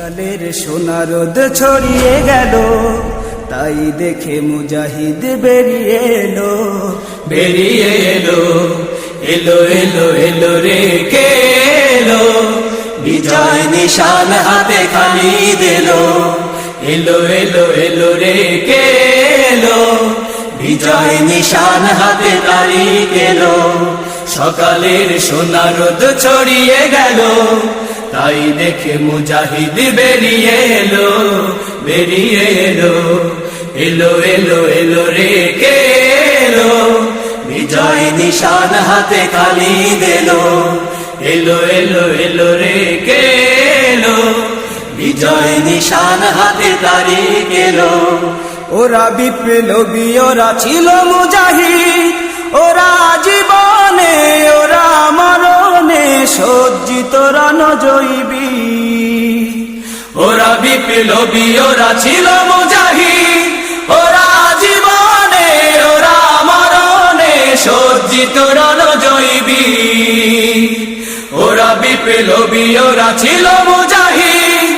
সকালের সোনারোদ ছড়িয়ে গেল। তাই দেখে মুজাহিদ বেরিয়ে এলো। বেরিয়ে এলো এলো এলো এলো রে, কে এলো? বিজয় নিশান হাতে খালি দিল। এলো এলো এলো রে, কে এলো? বিজয় নিশান হাতে তালি গেল সকালের সোনারোদ ছড়িয়ে গেল। তাই দেখে মুজাহিদ বেরিয়ে এলো বেরিয়ে এলো এলো এলো এলো রে কে এলো? বিজয় নিশান হাতে খালি দিল, এলো এলো এলো রে কে এলো? বিজয় নিশান হাতে তারি গেল ওরা বিপ্লবী, ওরা ছিল মুজাহিদ। সজ্জিত রণজৈবী ওরা বিপ্লবী ওরা ছিল মুজাহিদ। ওরা জীবনে ওরা মরণে সজ্জিত রণজৈবী ওরা বিপ্লবী ওরা ছিল মুজাহিদ।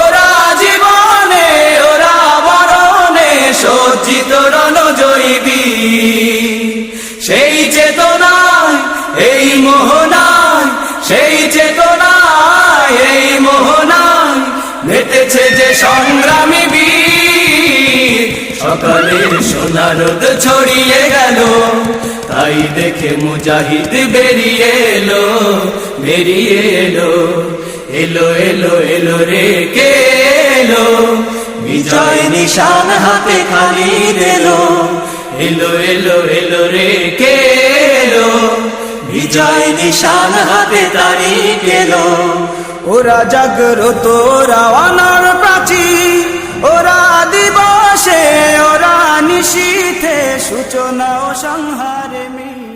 ওরা জীবনে ওরা মরণে সজ্জিত রণজৈবী সেই চেতনায়, এই মোহনায় সেই চেতনায়, এই মোহনায় মেতেছে যে ছড়িয়ে গেল, তাই দেখে মুজাহিদ বেরিয়ে এলো বেরিয়ে এলো এলো এলো এলো রে কে এলো? বিজয় নিশান হাতে খালি দিল, এলো এলো এলো রে কে এলো বিজয় নিশান হাতে দাঁড়িয়ে গেল ওরা জাগ্রত রাওয়ানার অনার প্রাচী ওরা দিবসে ওরা নিশীথে সূচনা ও সংহারে মি